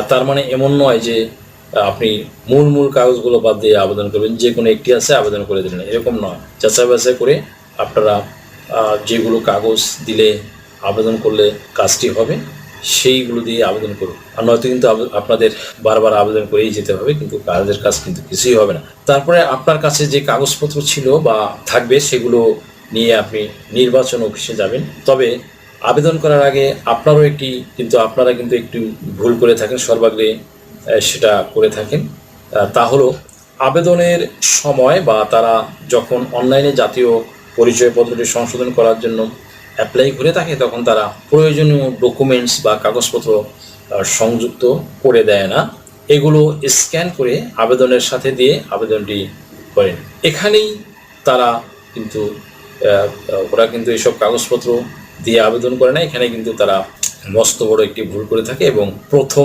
আর তার মানে এমন নয় যে আপনি মূল মূল কাগজগুলো বাদ দিয়ে আবেদন করবেন, যে কোনো একটি আছে আবেদন করে দিলেন। এরকম নয়। যাচাই বাছাই করে আপনারা যেগুলো কাগজ দিলে আবেদন করলে কাজটি হবে, সেইগুলো দিয়ে আবেদন করুন। আর নয়তো কিন্তু আপনাদের বারবার আবেদন করেই যেতে হবে, কিন্তু কাজের কাজ কিন্তু কিছুই হবে না। তারপরে আপনার কাছে যে কাগজপত্র ছিল বা থাকবে, সেগুলো নিয়ে আপনি নির্বাচন অফিসে যাবেন। তবে আবেদন করার আগে আপনারও একটি, কিন্তু আপনারা কিন্তু একটু ভুল করে থাকেন, সর্বাগ্রে সেটা করে থাকেন। তা হলো, আবেদনের সময় বা তারা যখন অনলাইনে জাতীয় পরিচয়পত্রটি সংশোধন করার জন্য অ্যাপ্লাই করে থাকে, তখন তারা প্রয়োজনীয় ডকুমেন্টস বা কাগজপত্র সংযুক্ত করে দেয় না। এগুলো স্ক্যান করে আবেদনের সাথে দিয়ে আবেদনটি করেন। এখানেই তারা কিন্তু ওরা কিন্তু এইসব কাগজপত্র দিয়ে আবেদন করে না। এখানে কিন্তু তারা মস্ত বড় একটি ভুল করে থাকে এবং প্রথম